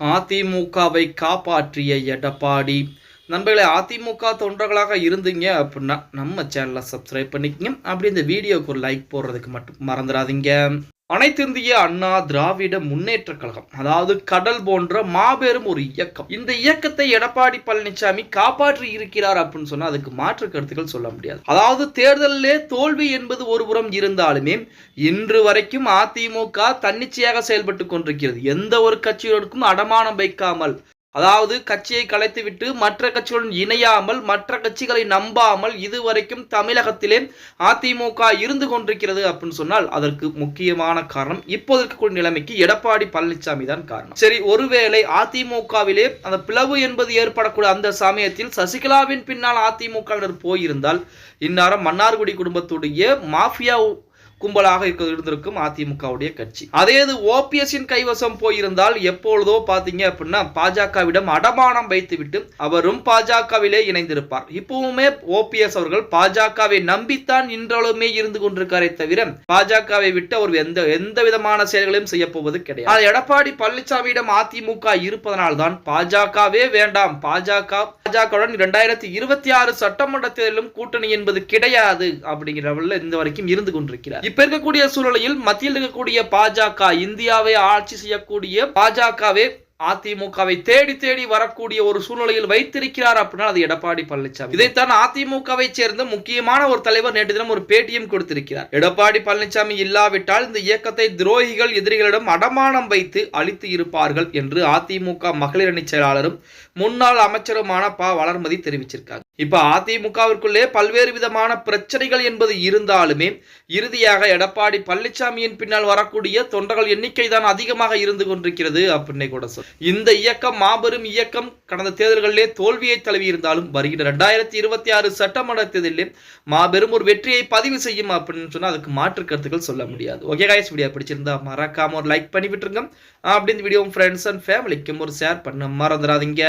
அதிமுகவை காப்பாற்றிய எடப்பாடி. நண்பர்களே அதிமுக தொண்டர்களாக இருந்தீங்க அப்படின்னா நம்ம சேனலை சப்ஸ்கிரைப் பண்ணிக்கங்க. அப்படி இந்த வீடியோக்கு ஒரு லைக் போடுறதுக்கு மட்டும் மறந்துடாதீங்க. அனைத்திந்திய அண்ணா திராவிட முன்னேற்ற கழகம் அதாவது கடல் போன்ற மாபெரும் ஒரு இயக்கம். இந்த இயக்கத்தை எடப்பாடி பழனிசாமி காப்பாற்றி இருக்கிறார் அப்படின்னு சொன்னா அதுக்கு மாற்று கருத்துக்கள் சொல்ல முடியாது. அதாவது தேர்தலிலே தோல்வி என்பது ஒருபுறம் இருந்தாலுமே இன்று வரைக்கும் அதிமுக தன்னிச்சையாக செயல்பட்டு கொண்டிருக்கிறது. எந்த ஒரு கட்சியோருக்கும் அடமானம் வைக்காமல் அதாவது கட்சியை கலைத்துவிட்டு மற்ற கட்சிகளுடன் இணையாமல் மற்ற கட்சிகளை நம்பாமல் இதுவரைக்கும் தமிழகத்திலே அதிமுக இருந்து கொண்டிருக்கிறது அப்படின்னு சொன்னால் அதற்கு முக்கியமான காரணம் இப்போது இருக்கக்கூடிய நிலைமைக்கு எடப்பாடி பழனிசாமி தான் காரணம். சரி ஒருவேளை அதிமுகவிலே அந்த பிளவு என்பது ஏற்படக்கூடிய அந்த சமயத்தில் சசிகலாவின் பின்னால் அதிமுகவினர் போயிருந்தால் இந்நேரம் மன்னார்குடி குடும்பத்துடைய மாஃபியா கும்பலாக இருந்திருக்கும் அதிமுகவுடைய கட்சி. அதே இது ஓபிஎஸ்ஸின் கைவசம் போயிருந்தால் எப்பொழுதோ பாத்தீங்க அப்படின்னா பாஜகவிடம் அடமானம் வைத்துவிட்டு அவரும் பாஜகவிலே இணைந்திருப்பார். இப்பவுமே ஓபிஎஸ் அவர்கள் பாஜகவை நம்பித்தான் இன்றளவுமே இருந்து கொண்டிருக்காரே தவிர பாஜகவை விட்டு அவர் எந்த எந்த விதமான செயல்களையும் செய்ய போவது கிடையாது. எடப்பாடி பழனிசாமியிடம் அதிமுக இருப்பதனால்தான் பாஜகவே வேண்டாம். பாஜக பாஜகவுடன் இரண்டாயிரத்தி இருபத்தி ஆறு சட்டமன்ற தேர்தலும் கூட்டணி என்பது கிடையாது அப்படிங்கிறவர்கள் இந்த வரைக்கும் இருந்து கொண்டிருக்கிறார். இப்ப இருக்கக்கூடிய சூழ்நிலையில் மத்தியில் இருக்கக்கூடிய பாஜக இந்தியாவை ஆட்சி செய்யக்கூடிய பாஜகவே அதிமுகவை தேடி தேடி வரக்கூடிய ஒரு சூழ்நிலையில் வைத்திருக்கிறார் அப்படின்னா அது எடப்பாடி பழனிசாமி. இதைத்தான் அதிமுகவை சேர்ந்த முக்கியமான ஒரு தலைவர் நேற்று தினம் ஒரு பேட்டியும் கொடுத்திருக்கிறார். எடப்பாடி பழனிசாமி இல்லாவிட்டால் இந்த இயக்கத்தை துரோகிகள் எதிரிகளிடம் அடமானம் வைத்து அழித்து இருப்பார்கள் என்று அதிமுக மகளிர் அணி செயலாளரும் முன்னாள் அமைச்சருமான ப. வளர்மதி தெரிவிச்சிருக்காங்க. இப்ப அதிமுகவிற்குள்ளே பல்வேறு விதமான பிரச்சனைகள் என்பது இருந்தாலுமே இறுதியாக எடப்பாடி பழனிசாமியின் பின்னால் வரக்கூடிய தொண்டர்கள் எண்ணிக்கை தான் அதிகமாக இருந்து கொண்டிருக்கிறது அப்படின்னு கூட சொல் இந்த இயக்கம் மாபெரும் இயக்கம் கடந்த தேர்தல்களிலே தோல்வியை தழுவி இருந்தாலும் ரெண்டாயிரத்தி இருபத்தி ஆறு சட்டமன்ற தேர்தலிலே மாபெரும் ஒரு வெற்றியை பதிவு செய்யும் அப்படின்னு சொன்னா அதுக்கு மாற்று கருத்துக்கள் சொல்ல முடியாது. ஓகே காய்ஸ் வீடியோ பிடிச்சிருந்தா மறக்காம ஒரு லைக் பண்ணி விட்டுருங்க அப்படி இந்த வீடியோ ஃப்ரெண்ட்ஸ் அண்ட் ஃபேமிலிக்கும் ஒரு ஷேர் பண்ண மறந்துடாதீங்க.